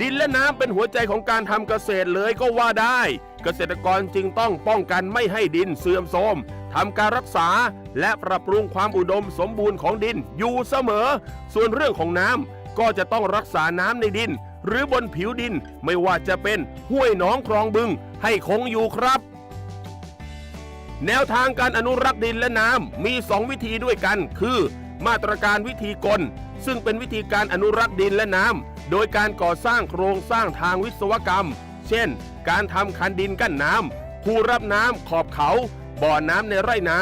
ดินและน้ำเป็นหัวใจของการทำเกษตรเลยก็ว่าได้ เกษตรกรจึงต้องป้องกันไม่ให้ดินเสื่อมโทรมทำการรักษาและปรับปรุงความอุดมสมบูรณ์ของดินอยู่เสมอ ส่วนเรื่องของน้ำก็จะต้องรักษาน้ำในดิน หรือบนผิวดินไม่ว่าจะเป็นห้วยหนองคลองบึง ให้คงอยู่ครับ แนวทางการอนุรักษ์ดินและน้ำมี 2 วิธีด้วยกัน คือ มาตรการวิธีกล ซึ่งเป็นวิธีการอนุรักษ์ดินและน้ำ โดยการก่อสร้างโครงสร้างทางวิศวกรรม เช่น การทำคันดินกั้นน้ำ คูรับน้ำขอบเขา บ่อน้ำในไร่นา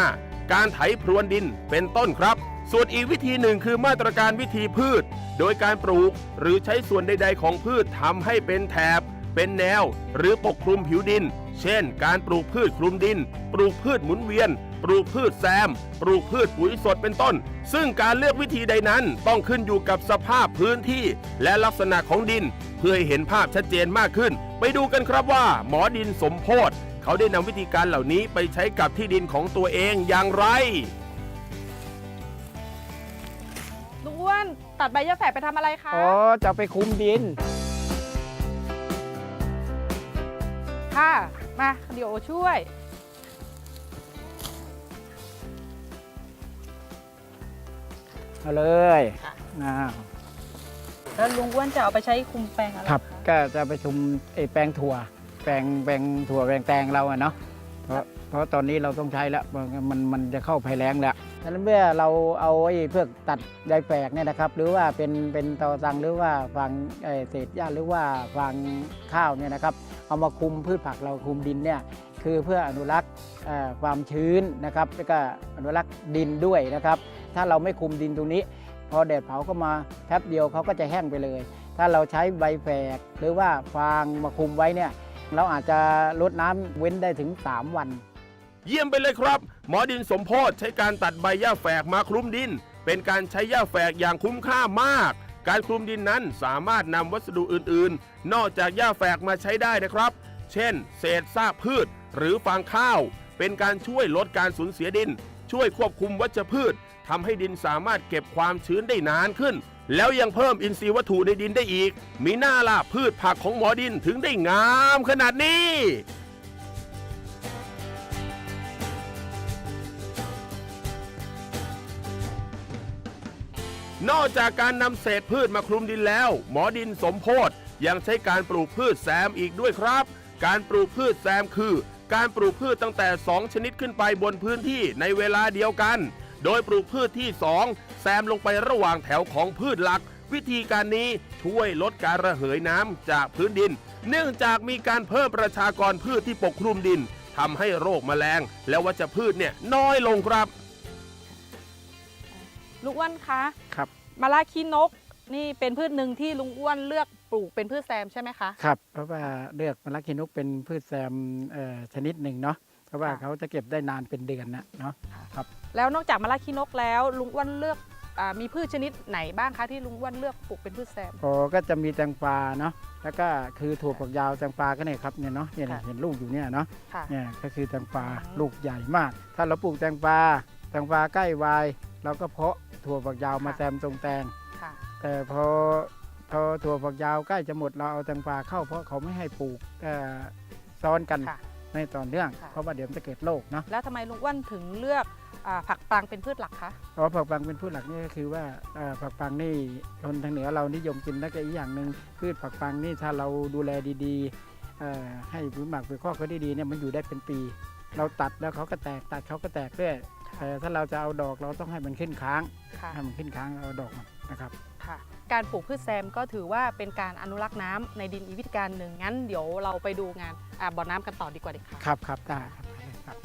การไถพรวนดิน เป็นต้นครับ ส่วนอีกวิธีหนึ่งคือมาตรการวิธีพืช โดยการปลูกหรือใช้ส่วนใด ๆ ของพืชทำให้เป็นแถบ เป็นแนว หรือปกคลุมผิวดิน เช่น การปลูกพืชคลุมดิน ปลูกพืชหมุนเวียน ปลูกพืชแซม ปลูกพืชปุ๋ยสดเป็นต้น ซึ่งการเลือกวิธีใดนั้นต้องขึ้นอยู่กับสภาพพื้นที่ และลักษณะของดิน เพื่อให้เห็นภาพชัดเจนมากขึ้น ไปดูกันครับว่า หมอดินสมโพธเขาได้นำวิธีการเหล่านี้ไปใช้กับที่ดินของตัวเองอย่างไรลุงอ้วนตัดใบยะแฝกไปทำอะไรคะ อ๋อ จะไปคุมดิน ค่ะ มาเดี๋ยวช่วย เอาเลยค่ะอ้าวแล้วลุงอ้วนจะเอาไปใช้คุมแปลงอะไรครับะก็จะไปชุมไอ้แปลงถั่ว แปลงแปลงถั่วแปลงแตงเราอะเนาะเพราะเพราะตอนนี้เราต้องใช้แล้วมันมันมันจะเข้าภัยแล้งแล้ว ดังนั้นเมื่อเราเอาไอ้เพื่อตัดใยแฝกเนี่ยนะครับ หรือว่าเป็นเป็นตอตังหรือว่าฟางเศษหญ้าหรือว่าฟางข้าวเนี่ยนะครับ เอามาคุมพืชผักเราคุมดินเนี่ยคือเพื่ออนุรักษ์ความชื้นนะครับแล้วก็อนุรักษ์ดินด้วยนะครับ ถ้าเราไม่คุมดินตรงนี้ พอแดดเผาเข้ามาแป๊บเดียวเขาก็จะแห้งไปเลย ถ้าเราใช้ใบแฝกหรือว่าฟางมาคุมไว้เนี่ยเราอาจจะลดน้ำเว้นได้ถึง 3 วัน เยี่ยมไปเลยครับ หมอดินสมโพธใช้การตัดใบหญ้าแฝกมาคลุมดิน เป็นการใช้หญ้าแฝกอย่างคุ้มค่ามาก การคลุมดินนั้นสามารถนำวัสดุอื่นๆ นอกจากหญ้าแฝกมาใช้ได้นะครับ เช่น เศษซากพืช หรือฟางข้าว เป็นการช่วยลดการสูญเสียดิน ช่วยควบคุมวัชพืชทำให้ดินสามารถเก็บความชื้นได้นานขึ้น แล้วยังเพิ่มอินทรีย์วัตถุในดินได้อีก มีหน้าล่ะพืชผักของหมอดินถึงได้งามขนาดนี้ นอกจากการนำเศษพืชมาคลุมดินแล้ว หมอดินสมโพธยังใช้การปลูกพืชแซมอีกด้วยครับ การปลูกพืชแซมคือ การปลูกพืชตั้งแต่ 2 ชนิดขึ้นไปบนพื้นที่ในเวลาเดียวกัน โดยปลูกพืชที่ 2 แซมลงไประหว่างแถวของพืชหลัก วิธีการนี้ช่วยลดการระเหยน้ำจากพื้นดิน เนื่องจากมีการเพิ่มประชากรพืชที่ปกคลุมดินทำให้โรคแมลง และวัชพืชเนี่ยน้อยลงครับ ลุงอ้วนคะครับมะระขี้นกนี่เป็นพืชหนึ่งที่ลุงอ้วนเลือกปลูกเป็นพืชแซมใช่ไหมคะ ครับ เพราะว่าเลือกมะละกินุกเป็นพืชแซมเอ่อชนิดหนึ่งเนาะเพราะว่าค่ะเขาจะเก็บได้นานเป็นเดือนนะเนาะแล้วนอกจากมะระขี้นกแล้วลุงอ้วนเลือกอามีพืชชนิดไหนบ้างคะที่ลุงอ้วนเลือกปลูกเป็นพืชแซมพอก็จะมีแตงกวาเนาะแล้วก็คือถั่วฝักยาวแตงกวาก็เนี่ยครับเนี่ยเนาะเนี่ยค่ะเห็นลูกอยู่เนี่ยเนาะค่ะเนี่ยก็คือแตงกวาอืมลูกใหญ่มาก ถ้าเราปลูกแตงกวาแตงกวาใกล้วาย เราก็เพาะถั่วฝักยาวมาแซมตรงแตง ค่ะ แต่พอพอถั่วฝักยาวใกล้จะหมดเราเอาแตงกวาเข้าเพราะเขาไม่ให้ปลูกเอ่อซ้อนกันค่ะ ในต่อเนื่อง ค่ะ เพราะว่าเดี๋ยวมันจะเกิดโรคเนาะแล้วทำไมลุงอ้วนถึงเลือกอาผักปลังเป็นพืชหลักคะ เพราะผักปังเป็นพืชหลักนี่ก็คือว่าเอ่อผักปังนี่คนทางเหนือเรานิยมกินแล้วก็อีกอย่างหนึ่งพืชผักปังนี่ถ้าเราดูแลดีๆเอ่อให้ปุ๋ยหมักปุ๋ยคอกเขาดีๆเนี่ยมันอยู่ได้เป็นปี เราตัดแล้วเขาก็แตกตัดเขาก็แตกเรื่อย แต่ถ้าเราจะเอาดอกเราต้องให้มันขึ้นค้างค่ะให้มันขึ้นค้างเอาดอกมันนะครับ ค่ะ การปลูกพืชแซมก็ถือว่าเป็นการอนุรักษ์น้ำในดินอีกวิธีการหนึ่งงั้นเดี๋ยวเราไปดูงานอ่าบ่อน้ำกันต่อดีกว่าเด็กค่ะ ครับครับได้ครับได้เลยครับ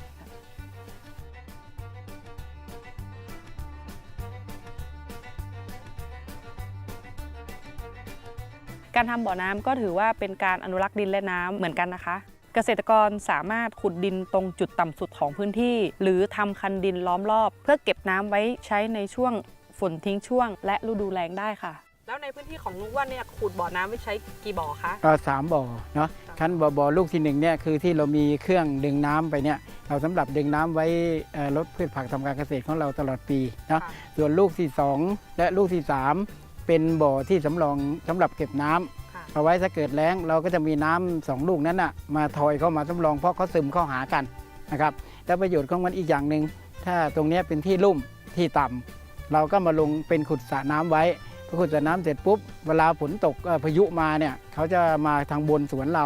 การทำบ่อน้ำก็ถือว่าเป็นการอนุรักษ์ดินและน้ำเหมือนกันนะคะ เกษตรกรสามารถขุดดินตรงจุดต่ำสุดของพื้นที่ หรือทำคันดินล้อมรอบ เพื่อเก็บน้ำไว้ใช้ในช่วงฝนทิ้งช่วง และฤดูแล้งได้ค่ะ แล้วในพื้นที่ของลุงว่านเนี่ยขุดบ่อน้ำไว้ใช้กี่บ่อคะ ก็สามบ่อเนาะขั้นบ่อบ่อลูกที่หนึ่งเนี่ยคือที่เรามีเครื่องดึงน้ำไปเนี่ยเราสำหรับดึงน้ำไว้เอ่อลดพืชผักทำการเกษตรของเราตลอดปีเนาะค่ะ ส่วนลูกที่2และลูกที่3เป็นบ่อที่สำรองสำหรับเก็บน้ำค่ะ เอาไว้ถ้าเกิดแล้งเราก็จะมีน้ำสองลูกนั้นอะมาทอยเข้ามาสำรองเพราะเขาซึมเข้าหากันนะครับแล้วประโยชน์ของมันอีกอย่างหนึ่งถ้าตรงเนี้ยเป็นที่ลุ่มที่ต่ำเราก็มาลงเป็นขุดสระน้ำไว้พอขุดสระน้ำเสร็จปุ๊บเวลาฝนตกเอ่อพายุมาเนี่ยเขาจะมาทางบนสวนเรา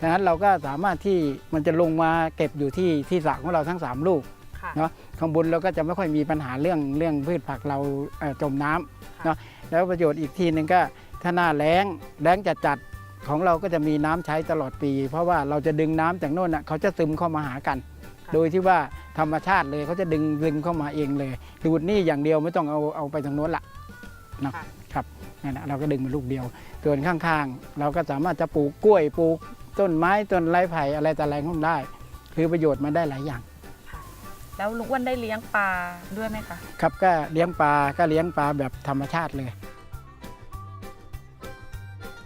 ดังนั้นเราก็สามารถที่มันจะลงมาเก็บอยู่ที่ที่สระของเราทั้งสามลูกค่ะเนาะข้างบนเราก็จะไม่ค่อยมีปัญหาเรื่องเรื่องพืชผักเราเอ่อจมน้ำค่ะเนาะแล้วประโยชน์อีกทีหนึ่งก็ ถ้าหน้าแล้งแล้งจัดจัดๆของเราก็จะมีน้ำใช้ตลอดปี เพราะว่าเราจะดึงน้ำจากโน่นน่ะเขาจะซึมเข้ามาหากัน โดยที่ว่าธรรมชาติเลยเขาจะดึงดึงเข้ามาเองเลยดูดนี่อย่างเดียวไม่ต้องเอาเอาไปทางโน้นละเนาะค่ะครับนั่นแหละเราก็ดึงมาลูกเดียว ส่วนข้างๆ เราก็สามารถจะปลูกกล้วยปลูกต้นไม้ต้นไรไผ่อะไรแต่อะไรของมันได้ คือประโยชน์มันได้หลายอย่างแล้วลุงอ้วนได้เลี้ยงปลาด้วยไหมคะครับก็เลี้ยงปลาก็เลี้ยงปลาแบบธรรมชาติเลย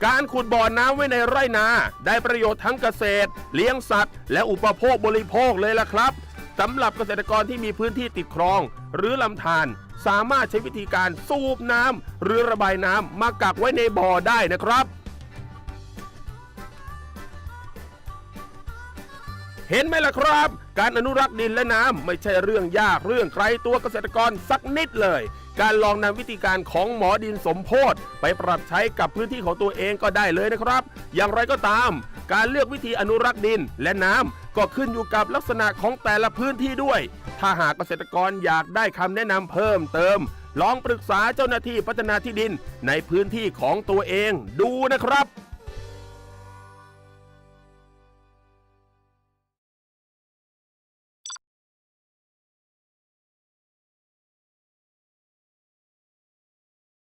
การขุดบ่อน้ำไว้ในไร่นา ได้ประโยชน์ทั้งเกษตร เลี้ยงสัตว์ และอุปโภคบริโภคเลยล่ะครับสำหรับเกษตรกรที่มีพื้นที่ติดคลอง หรือลำธารสามารถใช้วิธีการสูบน้ำหรือระบายน้ำมากักไว้ในบ่อได้นะครับเห็นไหมล่ะครับ การอนุรักษ์ดินและน้ำไม่ใช่เรื่องยากเรื่องไกลตัวเกษตรกรสักนิดเลย การลองนำวิธีการของหมอดินสมโพธไปปรับใช้กับพื้นที่ของตัวเองก็ได้เลยนะครับ อย่างไรก็ตาม การเลือกวิธีอนุรักษ์ดินและน้ำก็ขึ้นอยู่กับลักษณะของแต่ละพื้นที่ด้วย ถ้าหากเกษตรกรอยากได้คำแนะนำเพิ่มเติม ลองปรึกษาเจ้าหน้าที่พัฒนาที่ดินในพื้นที่ของตัวเองดูนะครับ